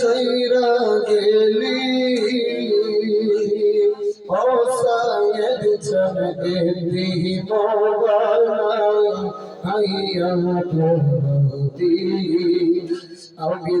চৈরা গেলি ও সায়েদ চমকে দিহি মোবালাই আইয়া তো দিহি Allah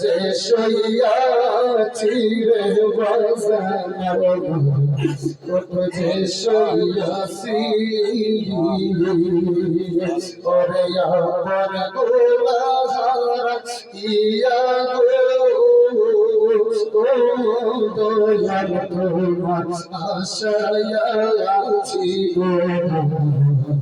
যে সইয়াছি রে কত যে সইয়াছি ওরে ইয়া গো দয়াল তোমার আশায় আছি গো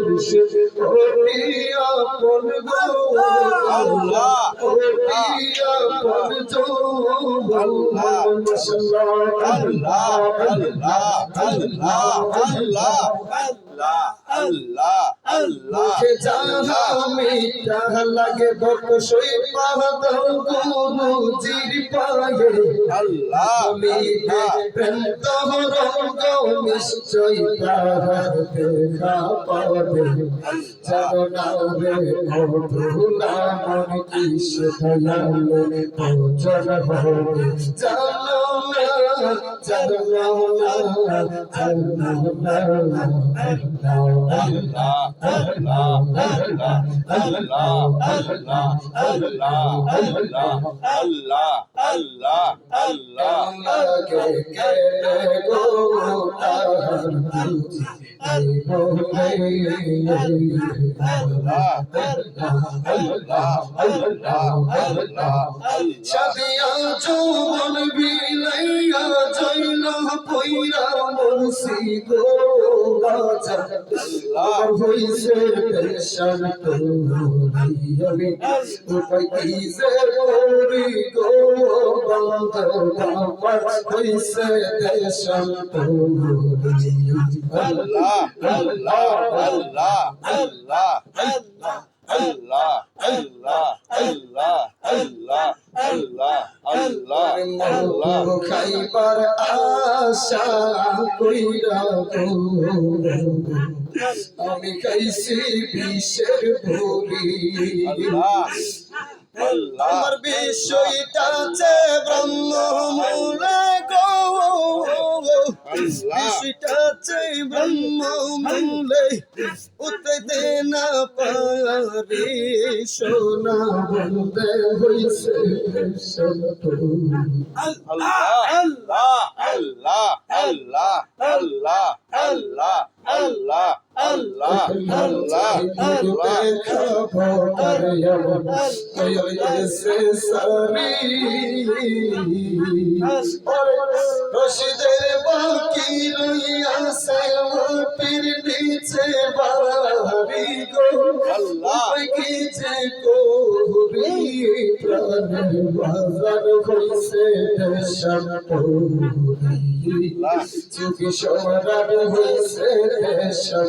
মুর্শিদ ওটি আপন আল্লাহ ওটি আপন আল্লাহ আল্লাহ আল্লাহ আল্লাহ আল্লাহ আল্লাহ। আল্লাহ আল্লাহ জানা মিটা লাগে ভক্ত সই পাহাত কোনো জির পাগে আল্লাহ মিটা প্রেম তো রঙ্গ নিশ্চয় তাহার দেখা পাবে জানা রে ভুলা মন কিসে থাকলে পৌঁছানো হবে জানা আল্লাহ সাথে আছো বলবি নাই আছো আল্লাহ আল্লাহ আল্লাহ আল্লাহ হইছে পেশান তোরি আমি উপায় কি যে করি গো বন্ধ আমার হইছে পেশান তোরি আল্লাহ আল্লাহ আল্লাহ আল্লাহ আল্লাহ আল্লাহ আল্লাহ আল্লাহ আল্লাহ। আল্লাহ আল্লাহ খাইবার আশা কইরা আমি খাইছি বিষের ভরি আমার বিষয়টা যে ব্রহ্ম মূলে গো বিষয়টা যে ব্রহ্ম মূলে উঠতে না পারি সোনা বন্দে হইছে আল্লাহ আল্লাহ আল্লাহ আল্লাহ আল্লাহ আল্লাহ আল্লাহ আল্লাহ আল্লাহ আল্লাহ। রশিদের বাকি রইয়াছে মাটির নিচে বাড়ি গো আল্লাহ। কি যে করি বাজার হইছে দেশম আল্লাহ চুকি সম্রাট হইছে দেশম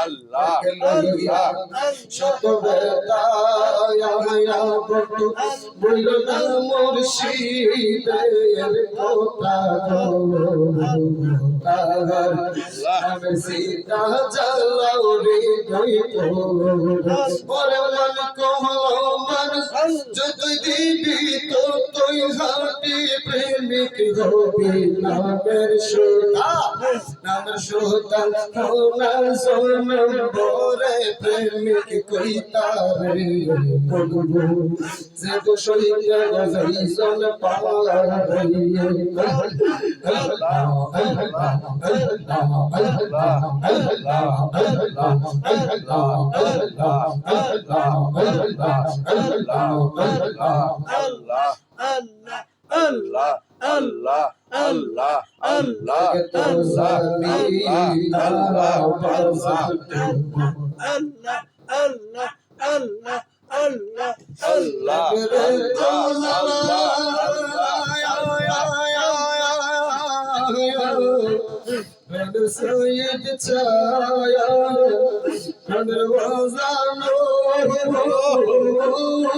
Allah Allah Allah. শত বেতায়া বটু বইল না মুর্শিদের কথা তাহার নামে সীতা জ্বালাও রে গই ওরে মন কহলো মন দিবি তো তুই হাটি প্রেমিক হবি। নামের সুতা নামের সুতা বরে প্রেমিক কই তারে বলব যে তো সইতে গজাই জন পালা রে আল্লাহ আল্লাহ আল্লাহ আল্লাহ আল্লাহ আল্লাহ আল্লাহ আল্লাহ আল্লাহ আল্লাহ আল্লাহ আল্লাহ আল্লাহ আল্লাহ আল্লাহ আল্লাহ আল্লাহ আল্লাহ আল্লাহ আল্লাহ আল্লাহ আল্লাহ আল্লাহ সৈয়দ ছায়া দরওয়াজানো আল্লাহ তো জানি না সুফি